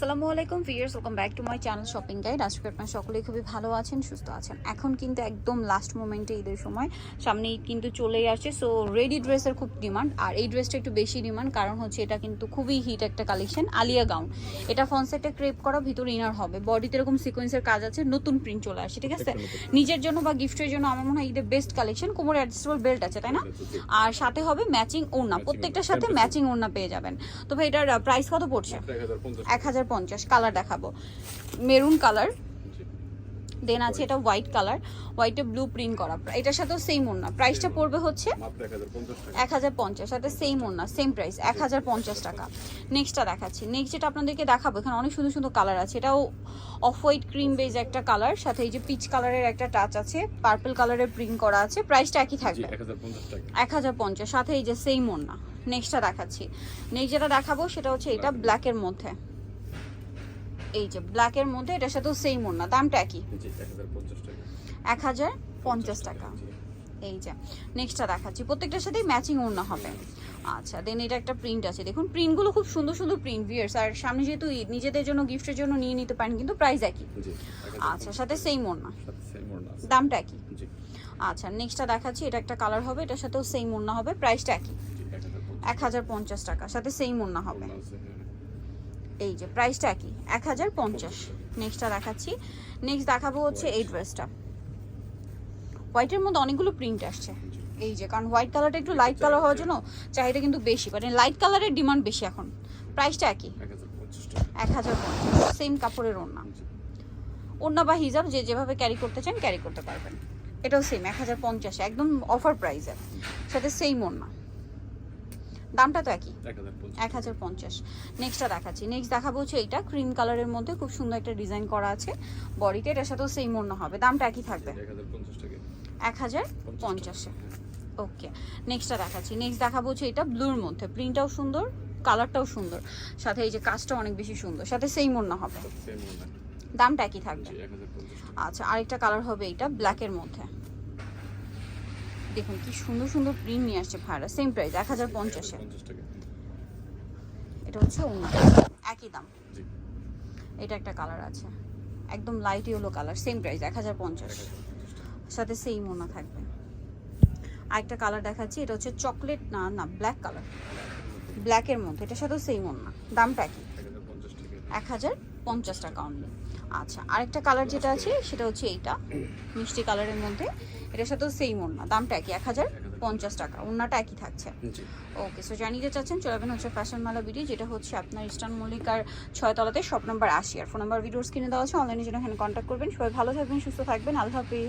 আসসালামু আলাইকুম viewers welcome back to my channel shopping guide আজকে আপনারা সকলেই খুবই ভালো আছেন সুস্থ আছেন। এখন কিন্তু একদম লাস্ট মোমেন্টে ঈদের সময়। সামনে ঈদ কিন্তু চলেই আসছে সো রেডি ড্রেসের খুব ডিমান্ড আর এই ড্রেসটা একটু বেশি ডিমান্ড কারণ হচ্ছে এটা কিন্তু খুবই হিট একটা কালেকশন আলিয়া গাউন এটা ফনসেটে ক্রেপ করা ভিতরে ইনার হবে। বডিতে এরকম সিকোয়েন্সের কাজ আছে নতুন প্রিন্ট চলে আসছে ঠিক আছে? নিজের জন্য বা গিফটের জন্য আমার মনে হয় ঈদের বেস্ট কালেকশন কোমরে অ্যাডজাস্টেবল বেল্ট আছে তাই না? আর সাথে হবে ম্যাচিং ওড়না। প্রত্যেকটার সাথে ম্যাচিং ওড়না পেয়ে যাবেন। তো ভাই এটার প্রাইস কত পড়ছে? এক হাজার পঞ্চাশ কালার দেখাবো। মেরুন কালার দেন আছে এটা হোয়াইট কালার হোয়াইটে ব্লু প্রিন্ট করা। এটার সাথেও সেম ওড়না। প্রাইসটা পড়বে হচ্ছে এক হাজার পঞ্চাশ সাথে সেম ওড়না সেম প্রাইস এক হাজার পঞ্চাশ টাকা। নেক্সটটা দেখাচ্ছি। নেক্সট যেটা আপনাদেরকে দেখাবো এখানে অনেক সুন্দর সুন্দর কালার আছে। এটাও অফ হোয়াইট ক্রিম বেজ একটা কালার সাথে এই যে পিচ কালারের একটা টাচ আছে পার্পল কালারের প্রিন্ট করা আছে প্রাইসটা একই থাকবে। এক হাজার পঞ্চাশ সাথে এই যে সেম ওড়না। নেক্সটটা দেখাচ্ছি। নেক্সট যেটা দেখাবো সেটা হচ্ছে এটা ব্ল্যাকের মধ্যে। এই যে ব্ল্যাকের মধ্যে এটার সাথেও সেম ওড়না দামটা একই। এক হাজার পঞ্চাশ টাকা। এই যে নেক্সটটা দেখাচ্ছি। প্রত্যেকটার সাথেই ম্যাচিং ওড়না হবে। আচ্ছা দেন এটা একটা প্রিন্ট আছে। দেখুন প্রিন্টগুলো খুব সুন্দর সুন্দর প্রিন্ট ভিয়ার্স আর সামনে যেহেতু ঈদ নিজেদের জন্য গিফটের জন্য নিয়ে নিতে পারেন কিন্তু প্রাইস একই। আচ্ছা সাথে সেম ওড়না। দামটা একই। আচ্ছা নেক্সটটা দেখাচ্ছি। এটা একটা কালার হবে এটার সাথেও সেম ওড়না হবে প্রাইসটা একই। এক হাজার পঞ্চাশ। টাকা সাথে সেম ওড়না হবে। এই যে প্রাইসটা একই এক হাজার পঞ্চাশ। নেক্সটটা দেখাচ্ছি। নেক্সট দেখাবো হচ্ছে এই ড্রেসটা হোয়াইটের মধ্যে অনেকগুলো প্রিন্ট আসছে। এই যে কারণ হোয়াইট কালারটা একটু লাইট কালার হওয়ার জন্য চাহিদা কিন্তু বেশি মানে লাইট কালারের ডিমান্ড বেশি এখন। প্রাইসটা একই। এক হাজার পঞ্চাশ সেম কাপড়ের ওড়না। ওড়না বা হিজাব যে যেভাবে ক্যারি করতে চান ক্যারি করতে পারবেন। এটাও সেম এক হাজার পঞ্চাশে একদম অফার প্রাইসে সাথে সেম ওড়না। দামটা তো একই। এক হাজার পঞ্চাশ। নেক্সটটা দেখাচ্ছি। নেক্সট দেখাবো হচ্ছে এইটা ক্রিম কালারের মধ্যে খুব সুন্দর একটা ডিজাইন করা আছে বডিতে এটার সাথেও সেম অন্য হবে। দামটা একই থাকবে। এক হাজার পঞ্চাশে ওকে নেক্সটটা দেখাচ্ছি। নেক্সট দেখাবো হচ্ছে এটা ব্লুর মধ্যে। প্রিন্টটাও সুন্দর কালারটাও সুন্দর। সাথে এই যে কাজটা অনেক বেশি সুন্দর। সাথে সেম অন্য হবে। দামটা একই থাকবে। আচ্ছা আরেকটা কালার হবে এটা ব্ল্যাকের মধ্যে। দেখুন কি সুন্দর সুন্দর প্রিন্ট নিয়ে আসছে ভাড়া সেম প্রাইস এক হাজার পঞ্চাশে। এটা হচ্ছে একই দাম। এটা একটা কালার আছে একদম light yellow colour same price এক হাজার পঞ্চাশ। সাথে সেম ওনা থাকবে। আরেকটা কালার দেখাচ্ছি এটা হচ্ছে চকলেট না না ব্ল্যাক কালার ব্ল্যাকের মধ্যে এটার সাথেও সেম ওনা দামটা একই। এক হাজার পঞ্চাশ টাকা। অনলি আচ্ছা আরেকটা কালার যেটা আছে সেটা হচ্ছে এইটা মিষ্টি কালারের মধ্যে। এটার সাথেও সেম ওড়না। দামটা একই এক হাজার পঞ্চাশ টাকা। ওড়নাটা একই থাকছে। ওকে সো জানিয়ে চাচ্ছেন চলাবেন হচ্ছে ফ্যাশন মালা বিডি যেটা হচ্ছে আপনার ইস্টার্ন মল্লিকার ছয়তলাতে শপ নাম্বার আশি। আর ফোন নাম্বার ভিডিওস কিনে দেওয়া আছে অনলাইনে জন্য এখানে কন্ট্যাক্ট করবেন। সবাই ভালো থাকবেন সুস্থ থাকবেন। আল্লাহ হাফিজ।